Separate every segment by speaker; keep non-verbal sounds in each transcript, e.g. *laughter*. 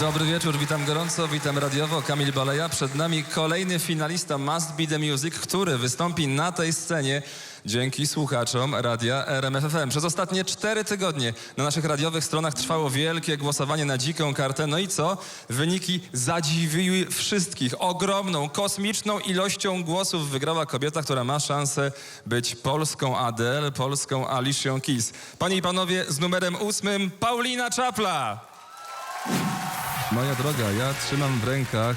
Speaker 1: Dobry wieczór, witam gorąco, witam radiowo, Kamil Baleja. Przed nami kolejny finalista Must Be The Music, który wystąpi na tej scenie dzięki słuchaczom radia RMFFM. Przez ostatnie cztery tygodnie na naszych radiowych stronach trwało wielkie głosowanie na dziką kartę. No i co? Wyniki zadziwiły wszystkich. Ogromną, kosmiczną ilością głosów wygrała kobieta, która ma szansę być polską Adele, polską Alicia Keys. Panie i panowie, z numerem ósmym Paulina Czapla. Moja droga, ja trzymam w rękach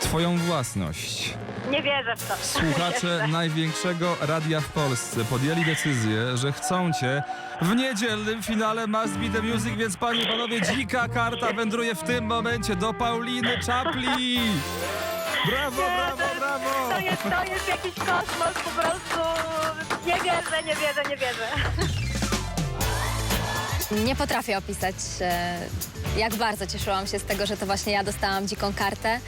Speaker 1: twoją własność.
Speaker 2: Nie wierzę w to.
Speaker 1: Słuchacze największego radia w Polsce podjęli decyzję, że chcą cię w niedzielnym finale Must Be The Music, więc panie i panowie, dzika karta wędruje w tym momencie do Pauliny Czapli. *laughs* Brawo, brawo, brawo!
Speaker 2: To jest, to jest jakiś kosmos po prostu. Nie wierzę, nie wierzę, nie wierzę.
Speaker 3: Nie potrafię opisać, e, jak bardzo cieszyłam się z tego, że to właśnie ja dostałam dziką kartę.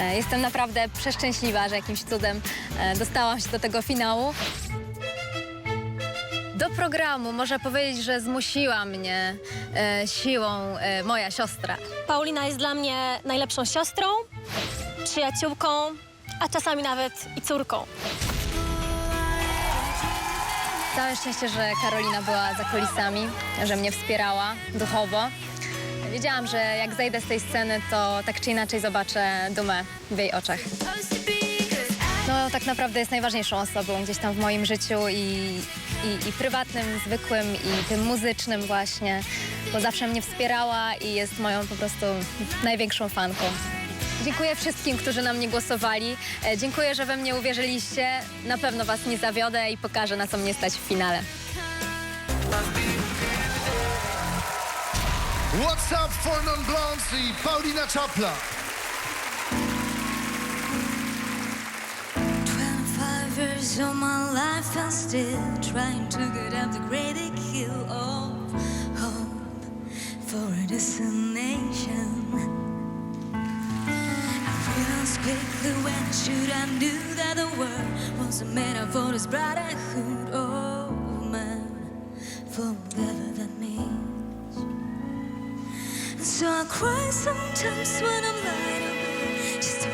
Speaker 3: E, Jestem naprawdę przeszczęśliwa, że jakimś cudem e, dostałam się do tego finału. Do programu można powiedzieć, że zmusiła mnie e, siłą e, moja siostra.
Speaker 4: Paulina jest dla mnie najlepszą siostrą, przyjaciółką, a czasami nawet i córką.
Speaker 3: Całe szczęście, że Karolina była za kulisami, że mnie wspierała duchowo. Wiedziałam, że jak zejdę z tej sceny, to tak czy inaczej zobaczę dumę w jej oczach. No, tak naprawdę jest najważniejszą osobą gdzieś tam w moim życiu i, i, i prywatnym, zwykłym, i tym muzycznym właśnie, bo zawsze mnie wspierała i jest moją po prostu największą fanką. Dziękuję wszystkim, którzy na mnie głosowali. E, Dziękuję, że we mnie uwierzyliście. Na pewno was nie zawiodę i pokażę, na co mnie stać w finale.
Speaker 5: What's up for non blondes i Paulina Czapla.
Speaker 6: 25 years of my life and still trying to get up the great hill of hope for a destination. I realized quickly when should I knew that the world wasn't made up for this brotherhood of so I cry sometimes when I'm lying awake, just to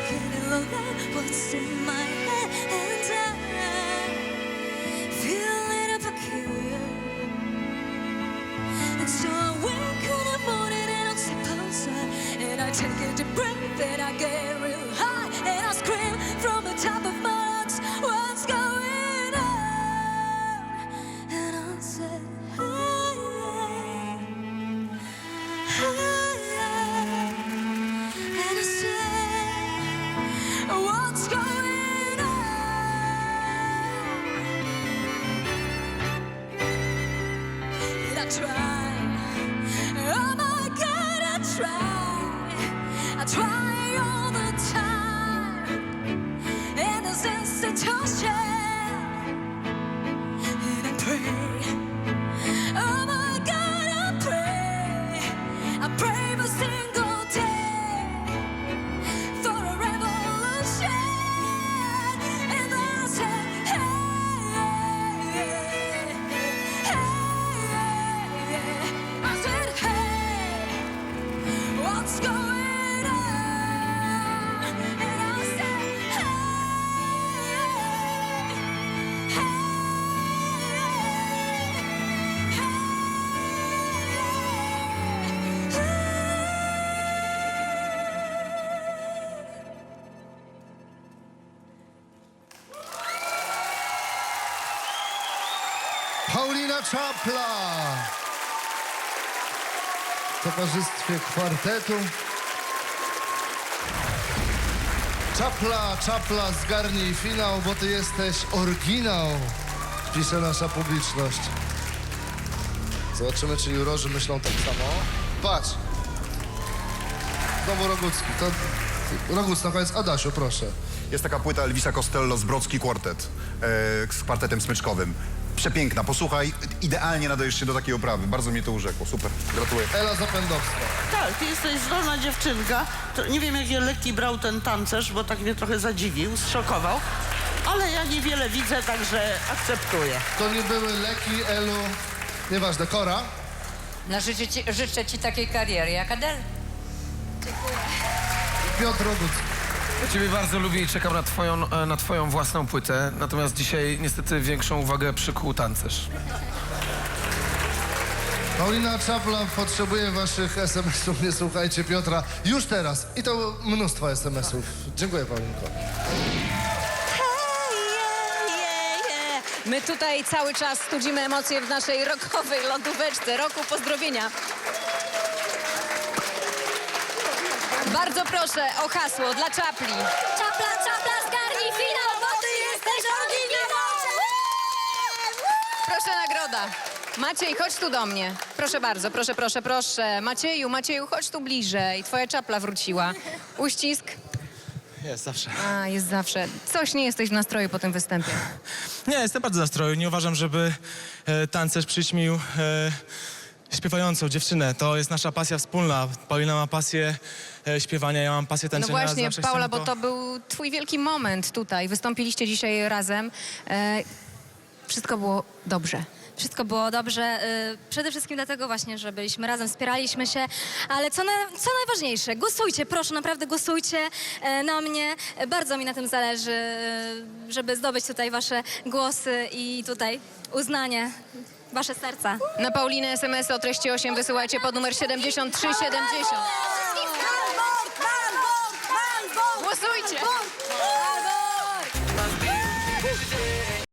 Speaker 6: look at what's in my head, and I feel a little peculiar. And so I wake in the morning and I'll step outside, and I take a deep breath and I get try,
Speaker 5: Paulina Czapla. Towarzystwie kwartetu. Czapla, czapla, zgarnij finał, bo ty jesteś oryginał, pisze nasza publiczność. Zobaczymy, czy jurorzy myślą tak samo. Patrz. Znowu Rogucki. To Roguc na koniec. Adasiu, proszę.
Speaker 7: Jest taka płyta Elvisa Costello Zbrocki Quartet e, z kwartetem smyczkowym. Przepiękna, posłuchaj, idealnie nadajesz się do takiej oprawy. Bardzo mnie to urzekło, super, gratuluję.
Speaker 5: Ela Zapędowska.
Speaker 8: Tak, ty jesteś zdolna dziewczynka. To nie wiem, jakie leki brał ten tancerz, bo tak mnie trochę zadziwił, zszokował. Ale ja niewiele widzę, także akceptuję.
Speaker 5: To nie były leki, Elu. Nieważne, Kora.
Speaker 9: No życzę ci, życzę ci takiej kariery jak Adele.
Speaker 5: Piotr Roguc.
Speaker 9: Ciebie bardzo lubię i czekam na twoją, e, na twoją własną płytę, natomiast dzisiaj niestety większą uwagę przykuł tancerz.
Speaker 5: Paulina Czapla potrzebuje waszych SMS-ów. Nie słuchajcie Piotra już teraz. I to mnóstwo SMS-ów. Dziękuję, Paulinko.
Speaker 10: My tutaj cały czas studzimy emocje w naszej rokowej lodóweczce. Roku pozdrowienia. Bardzo proszę o hasło dla Czapli.
Speaker 4: Czapla, czapla, zgarnij finał, bo ty jesteś oryginał!
Speaker 10: Proszę nagroda. Maciej, chodź tu do mnie. Proszę bardzo, proszę, proszę, proszę. Macieju, Macieju, chodź tu bliżej. Twoja czapla wróciła. Uścisk.
Speaker 11: Jest, zawsze.
Speaker 10: A, jest zawsze. Coś nie jesteś w nastroju po tym występie.
Speaker 11: Nie, jestem bardzo nastroju. Nie uważam, żeby e, tancerz przyćmił e, śpiewającą dziewczynę. To jest nasza pasja wspólna. Paulina ma pasję e, śpiewania, ja mam pasję
Speaker 10: No
Speaker 11: tańczenia.
Speaker 10: właśnie,
Speaker 11: Zawsze
Speaker 10: Paula,
Speaker 11: chcemy
Speaker 10: bo to był twój wielki moment tutaj. Wystąpiliście dzisiaj razem. E, wszystko było dobrze.
Speaker 3: Wszystko było dobrze. y, Przede wszystkim dlatego właśnie, że byliśmy razem, wspieraliśmy się. Ale co, na, co najważniejsze, głosujcie, proszę, naprawdę głosujcie e, na mnie. Bardzo mi na tym zależy, e, żeby zdobyć tutaj wasze głosy i tutaj uznanie, wasze serca.
Speaker 10: Na Paulinę SMS o treści 8 wysyłajcie pod numer 7370.